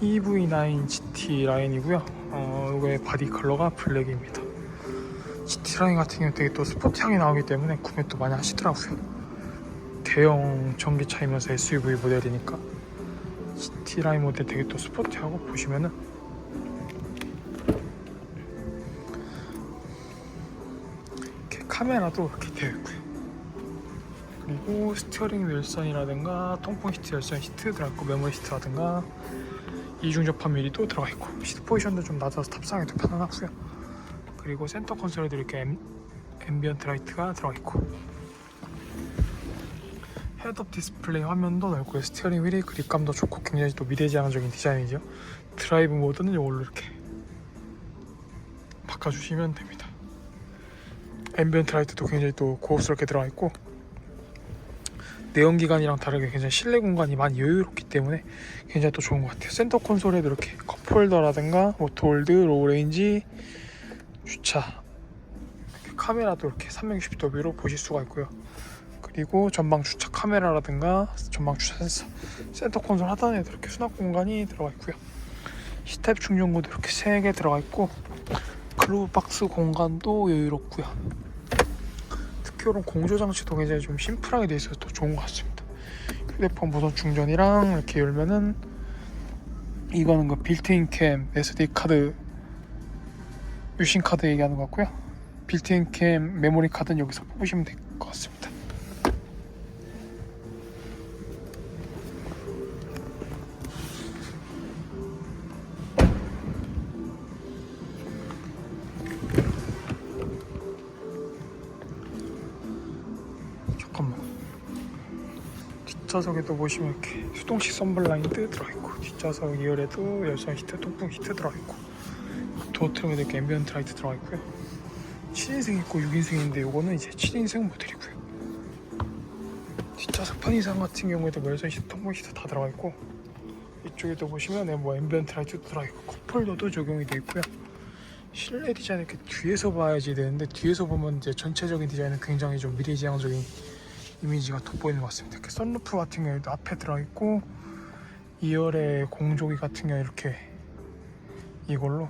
EV9 GT 라인이고요. 어, 이거의 바디 컬러가 블랙입니다. GT 라인 같은 경우 되게 또 스포티하게 나오기 때문에 구매 또 많이 하시더라고요. 대형 전기차이면서 SUV 모델이니까 GT 라인 모델 되게 또 스포티하고 보시면은 이렇게 카메라도 이렇게 되어 있고요. 그리고 스티어링 윌선이라든가 통풍 시트 열선 시트 들어있고 메모리 시트라든가 이중 접합 미리도 들어가 있고 시트 포지션도 좀 낮아서 탑승하기도 편안하고요. 그리고 센터 콘솔에도 이렇게 앰, 앰비언트 라이트가 들어가 있고 헤드업 디스플레이 화면도 넓고요. 스티어링 휠이 그립감도 좋고 굉장히 또 미래지향적인 디자인이죠. 드라이브 모드는 이걸로 이렇게 바꿔주시면 됩니다. 앰비언트 라이트도 굉장히 또 고급스럽게 들어가 있고 내연기관이랑 다르게 굉장히 실내 공간이 많이 여유롭기 때문에 굉장히 또 좋은 것 같아요. 센터 콘솔에도 이렇게 컵홀더라든가 오토홀드, 로우레인지, 주차, 이렇게 카메라도 이렇게 360도뷰로 보실 수가 있고요. 그리고 전방 주차 카메라라든가 전방 주차 센서, 센터 콘솔 하단에도 이렇게 수납 공간이 들어가 있고요. C타입 충전구도 이렇게 3개 들어가 있고 글로브 박스 공간도 여유롭고요. 이런 공조 장치도 굉장히 좀 심플하게 돼 있어서 더 좋은 것 같습니다. 휴대폰 무선 충전이랑 이렇게 열면은 이거는 그 빌트인 캠 SD 카드 유심 카드 얘기하는 것 같고요. 빌트인 캠 메모리 카드는 여기서 뽑으시면 될 것 같습니다. 잠깐만. 뒷좌석에도 보시면 이렇게 수동식 썬블라인드 들어있고 뒷좌석 2열에도 열선 히트, 통풍 히트 들어있고 도어트림에도 이렇게 앰비언트 라이트 들어있고요. 7인승 있고 6인승인데 요거는 이제 7인승 모델이고요. 뒷좌석 편의상 같은 경우에도 뭐 열선 히트, 통풍 히트 다 들어가 있고 이쪽에도 보시면 네, 뭐 앰비언트 라이트도 들어있고 컵홀더도 적용이 되어 있고요 실내 디자인 이렇게 뒤에서 봐야지 되는데 뒤에서 보면 이제 전체적인 디자인은 굉장히 좀 미래지향적인 이미지가 돋보이는 것 같습니다. 이렇게 썬루프 같은 경우에도 앞에 들어 있고 2열의 공조기 같은 경우 이렇게 이걸로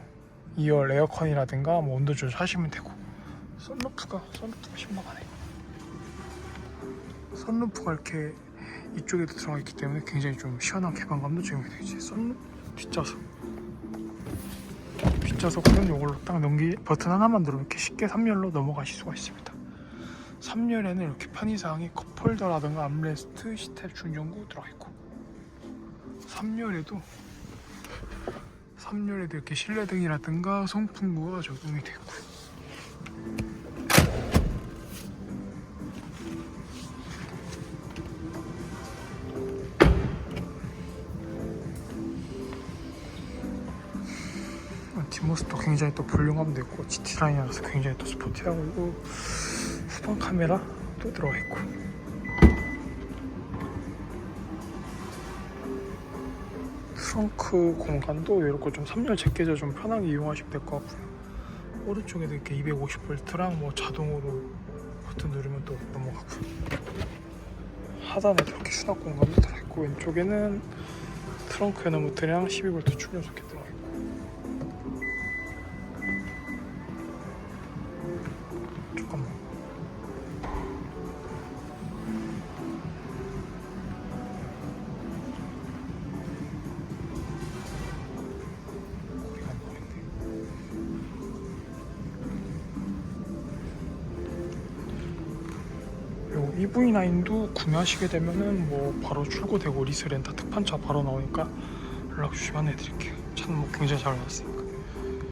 2열 에어컨이라든가 뭐 온도 조절하시면 되고 썬루프가 썬루프가 신박하네. 썬루프가 이렇게 이쪽에도 들어가 있기 때문에 굉장히 좀 시원한 개방감도 적용이 되지. 썬루프 뒷좌석 뒷좌석은 이걸로 딱 넘기 버튼 하나만 누르면 이렇게 쉽게 3열로 넘어가실 수가 있습니다. 3열에는 이렇게 편의사항이 컵홀더라든가 암레스트, 시탭 충전구 들어가 있고 3열에도 3열에도 이렇게 실내등이라든가 송풍구가 적용이 되고요. 뒷모습도 굉장히 또 볼륨감도 있고 GT 라인이라서 굉장히 또 스포티하고 있고 후방 카메라도 들어가 있고. 트렁크 공간도 이렇게 좀 3열 제껴져 좀 편하게 이용하시면 될 것 같고요. 오른쪽에도 이렇게 250V랑 뭐 자동으로 버튼 누르면 또 넘어가고요 하단에 이렇게 수납 공간도 들어있고 왼쪽에는 트렁크 에너모트랑 12V 충전 소켓 들어가 있고 잠깐만. 요 EV9도 구매하시게 되면은 뭐 바로 출고되고 리스렌터 특판차 바로 나오니까 연락 주시면 해드릴게요. 차는 뭐 굉장히 잘 나왔으니까.